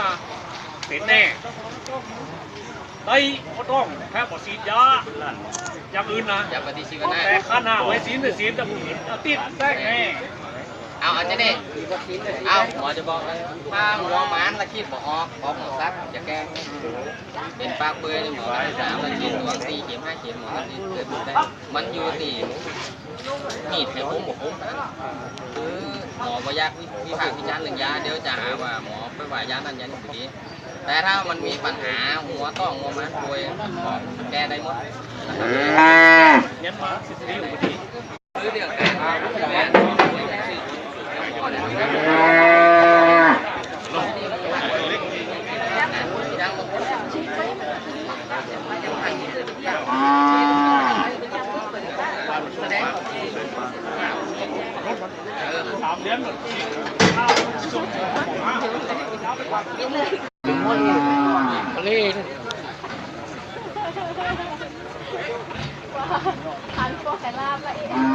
นะเป็นแน่ได้ก็ต้องแค่บอสีดยานั่นอย่างอื่นนะอย่าปฏิชีวนะแต่ข้าหน้าไว้ศีลแต่ศีลแต่ผู้หญิงติดแท้แน่เอาเอาจะนี่เอาหมอจะบอกเลยถ้าหัวหมานละคิดบอกออกออกหมดซักจะแก้เป็นปากเปื่อยหมอละสามละคิดตัวสี่เข็มห้าเข็มหมอละคิดเกิดได้มันอยู่ตีหีดให้ผมบอกผมคือ หมอบ่อยากวิพากษ์วิจารณ์เรื่องยาเดี๋ยวจะหาว่าหมอไปว่ายานั่นยานี่ดีแต่ถ้ามันมีปัญหาหัวต้องหัวมันป่วยหมอแก้ได้หมดนะครับ เน้นมาสิทธิอุปธิ คือเรื่องการแก้หมอเนี่ย สามเหรียญพันพวกแคลาบละเอง